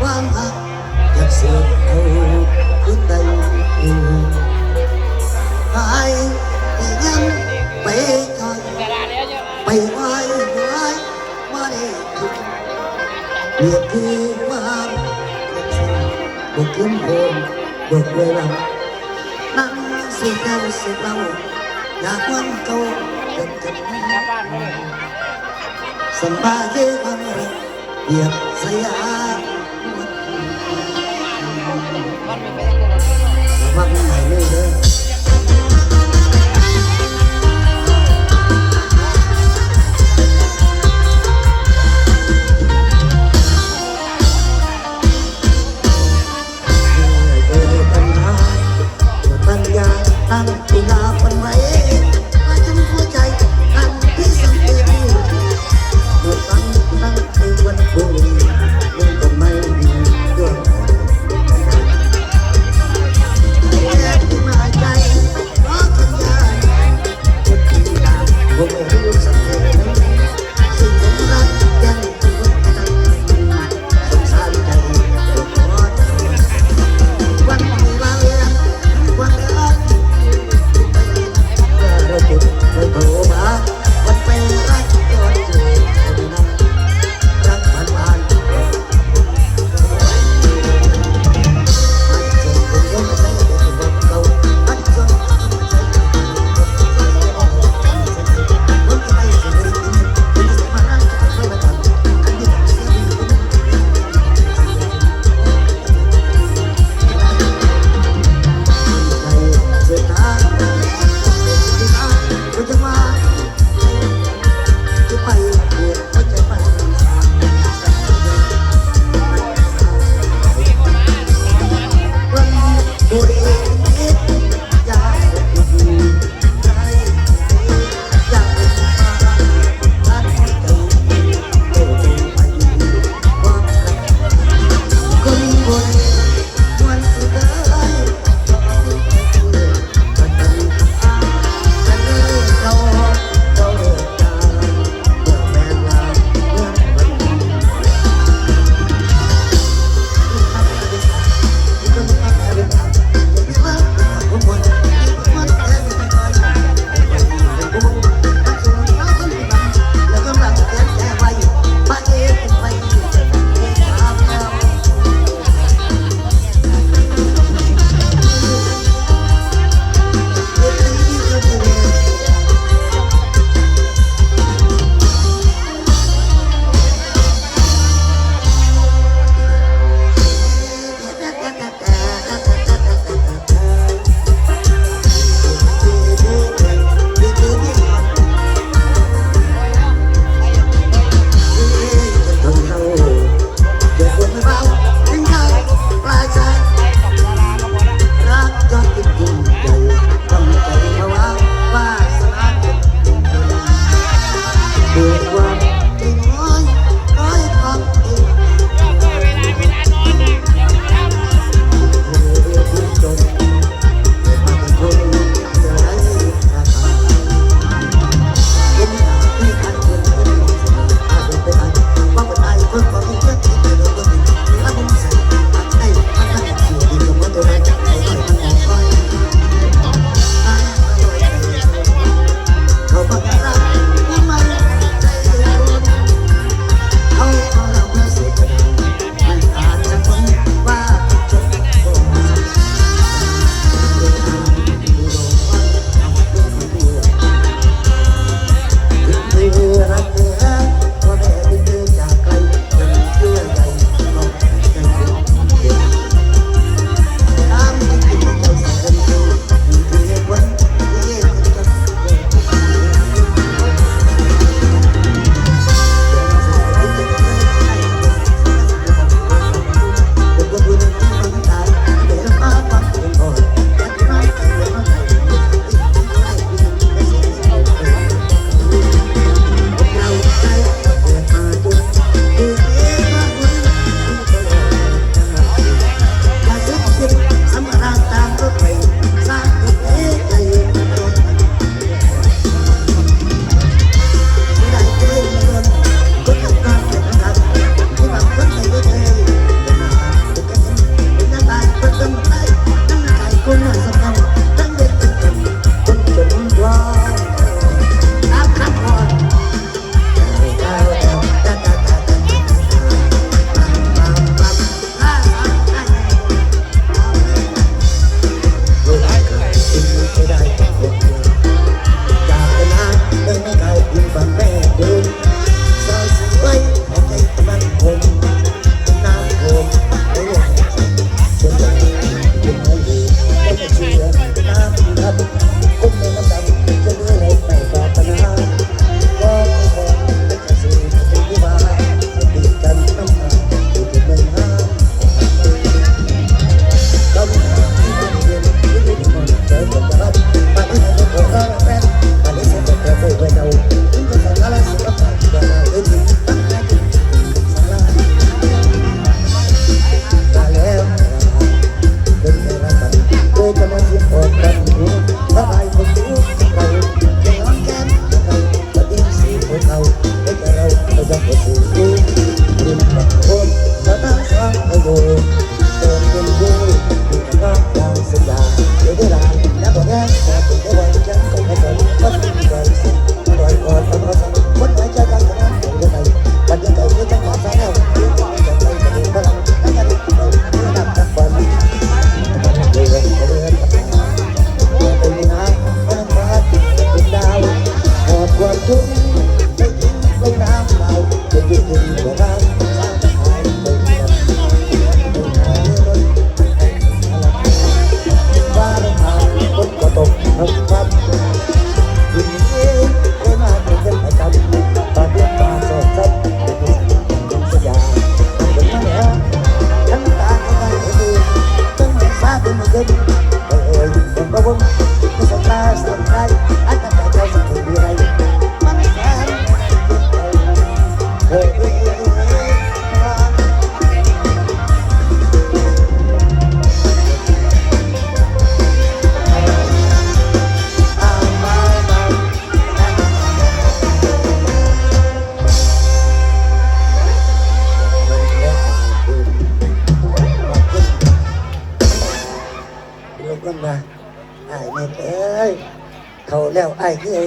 ความหักอยากเสือกเอาขึ้นใดหายไปยังไปคอยไปไหว้ไหว้มาได้ถึ มบกขึ้นโคนบกเวลานั่งสิเจ้าสิเร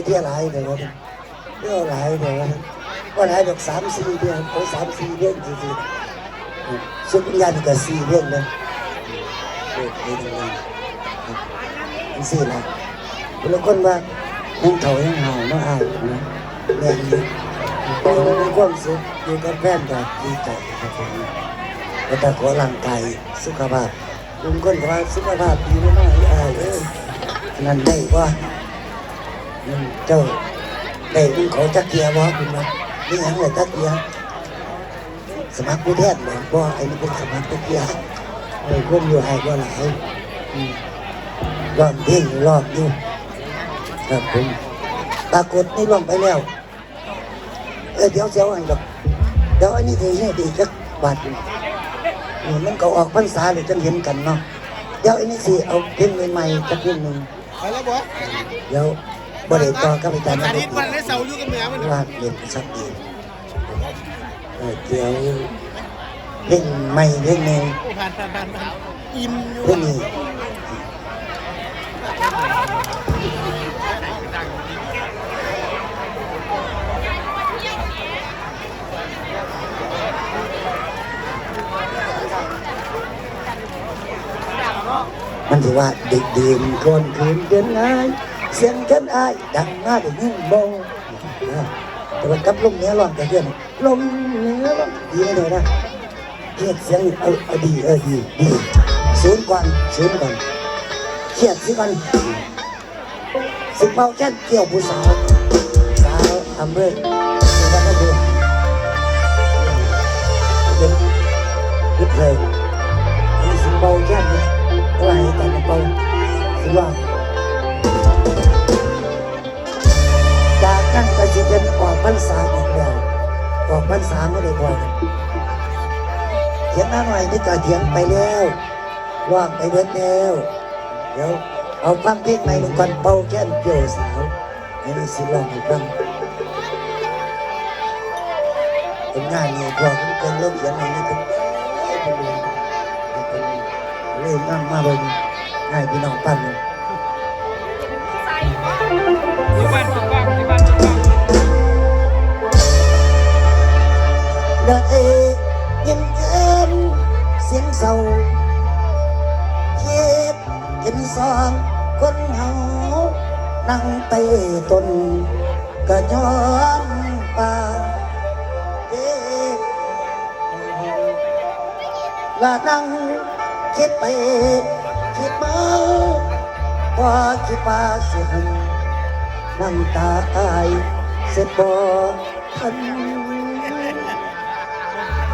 เที่ยหลายเดี๋ยวว่าเที่ยวหลายเดี๋ยวว่าว่าหลายดอกสามสี่เดือนโอ้สามสี่เดือนจริงๆสุดยานี่ก็สี่เดือนเลยโอ้ยเดือนนึงมันสี่ละแล้วคนว่ายังเฒ่ายังห่าวเนาะอ้ายนะแรงนี้มีความสุขอยู่กับแฟนก็ดีใจครับผมแต่ขอร่างกายสุขภาพลุงคนว่าสุขภาพดีไมากๆอ้ายเอ้ยนั่นได้ว่า เจ้าได้ลุงเขาจักเกียร์บ่คุณนะนี่หยังเลยจักเกียร์สมัครผู้แทนเลยบ่ไอ้นี่เป็นสมัครจักเกียร์ไอ้คนอยู่ไอ้บ่หลายอืมรอบเพ่งรอบอยู่ครับผมปรากฏนี่ลงไปแล้วเออเดี๋ยวเสียวอันกับเดี๋ยวอันนี้ทีให้ดีจักบาทหนึ่งอืมมันก็ออกพรรษาเลยจังเห็นกันเนาะเดี๋ยวอันนี้สิเอาเพลงใหม่ๆจักเพลงหนึ่งไปแล้วบอสเดี๋ยว บ่ได้ต่อกับอาจารย์อานะทิตย์วันและเสาร์อยู่กับเหนือมันว่าเรียนชัดเจนเออเดี๋ยวเล่นใหม่เล่นหนึ่งโอ้ผ่านผ่านผ่านผ่านอิ่มอยู่เล่นนี้มันถือว่าเด็กดื่มก่อนคืนเกินง่าย เสียงกันอายดังมาได้ยินบ่นะแต่ว่ากับลมเนี้ยร้อนแต่เพื่อนลมเนี้ยร้อนดีเลยนะเครียดเสียงเอาเอาดีเออดีดีศูนย์ก่อนศูนย์ก่อนเครียดสิก่อนสิเมาแค่เกี่ยวผู้สาวสาวอำเภอสุวรรณภูมิเป็นยึดเลย พรรษาอีกแล้วออกพรรษาไม่ได้พอกเถียงหน้าหน่อยนี่ก็เถียงไปแล้วว่างไปเบิดแล้วเดี๋ยวเอาฟังเพลงใหม่หนึ่งก่อนเป่าแก้นเกี่ยวสาวให้ได้สิลองให้ฟังเป็นงานเนี่ยพอผมเกินเริ่มเขียนอะไรนี่เป็นเป็นเรื่องเป็นเรื่องนั่งมาเบิ่งให้พี่น้องปั้นเลย ได้ยินเอินเสียงเศร้าคิดเห็นสองคนเฮานั่งเตะ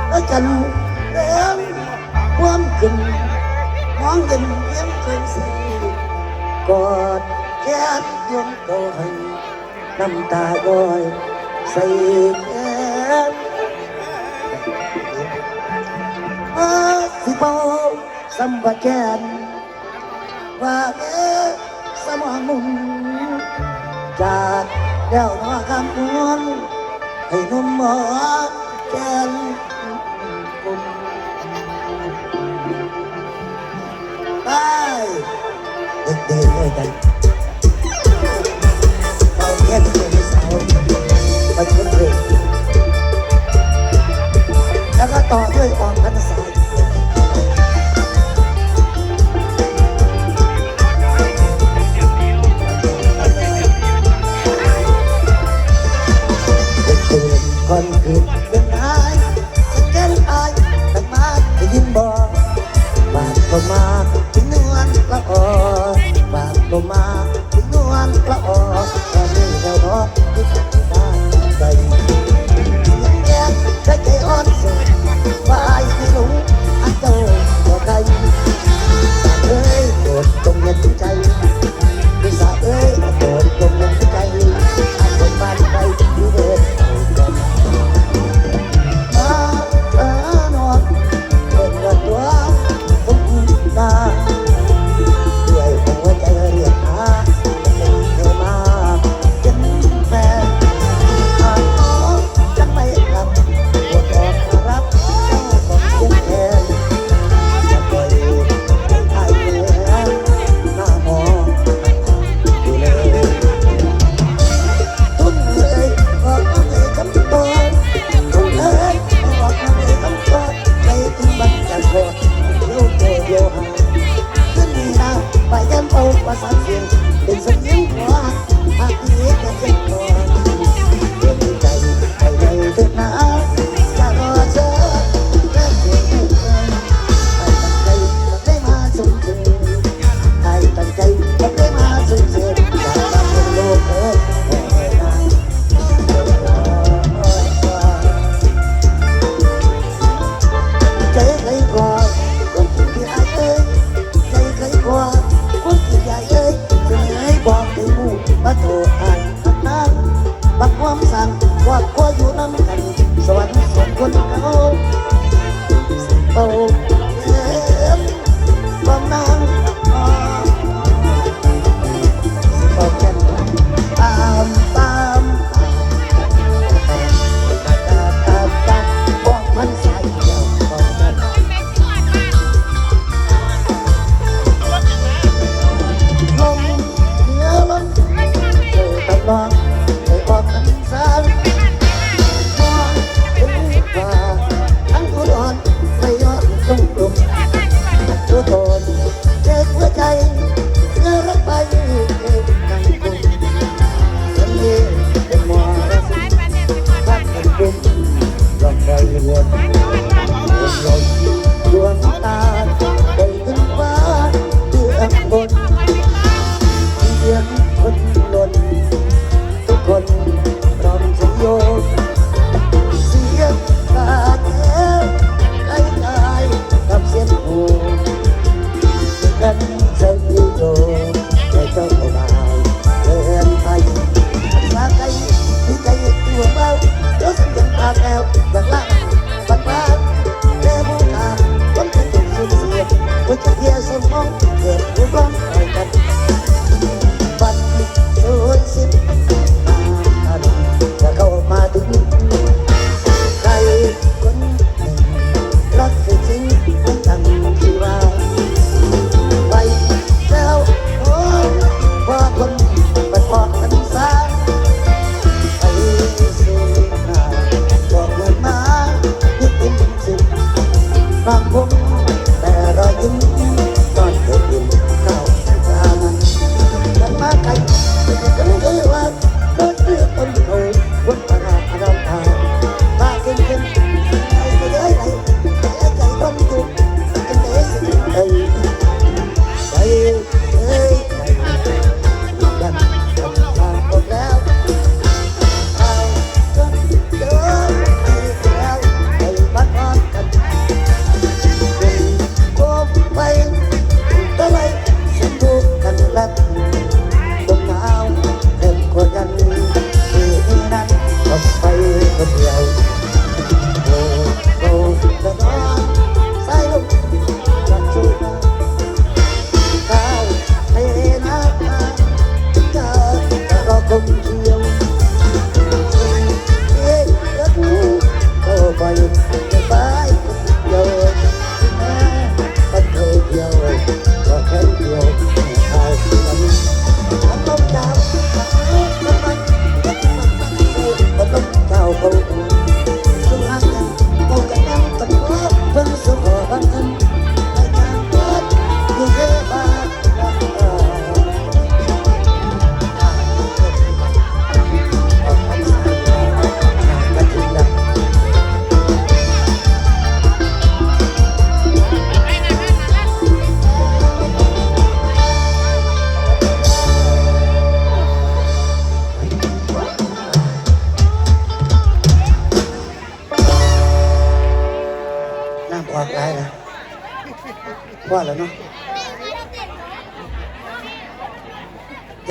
ต้นกระย้อนป่าเอ๊ะละนั่งคิดไป คิดมาว่าคิดว่าเสียงน้ำตาอายเสร็จบ่ทัน แล้วกันเดินความขึ้นมองเห็นเพียงเคยสีกอดแก้มยนโตให้น้ำตาย้อยใส่แก้มว่าสิบอสัมบัติแกนว่าเอ๊ะสมองมุนจากแล้วนอคำนวลให้หนุ่มหมอ แล้ว It's a new boss, I create a big boss. บักความสั่งว่าก็อยู่นั่ำกันสวรรค์สองคนเขาเป่า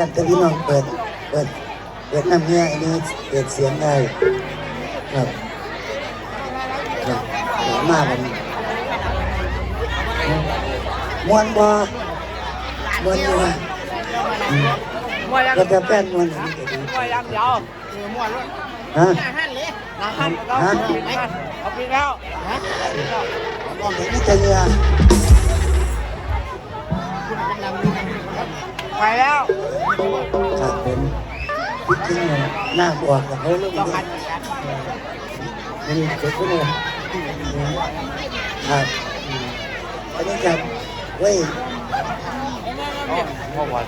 อยากจะพี่น้องเปิด เปิด เปิดน้ำเงี้ยอันนี้เปิดเสียงได้ครับครับมากกันมวนบอมวนอยู่ว่ะเราจะแป้นมวนอันนี้ก็ดีมวนยังเดียวมมวนด้นยฮะหันเลยหันเราเอาไปแล้วฮะลองเห็นนี่จะเงี้ย ไปแล้วขาดเป็นพิธีเน่ยหน้าบวกกับเขาเรื่องนี้นี่เกิดขึ้นเลยครับอันนี้ครับเว้ยพ่อวัน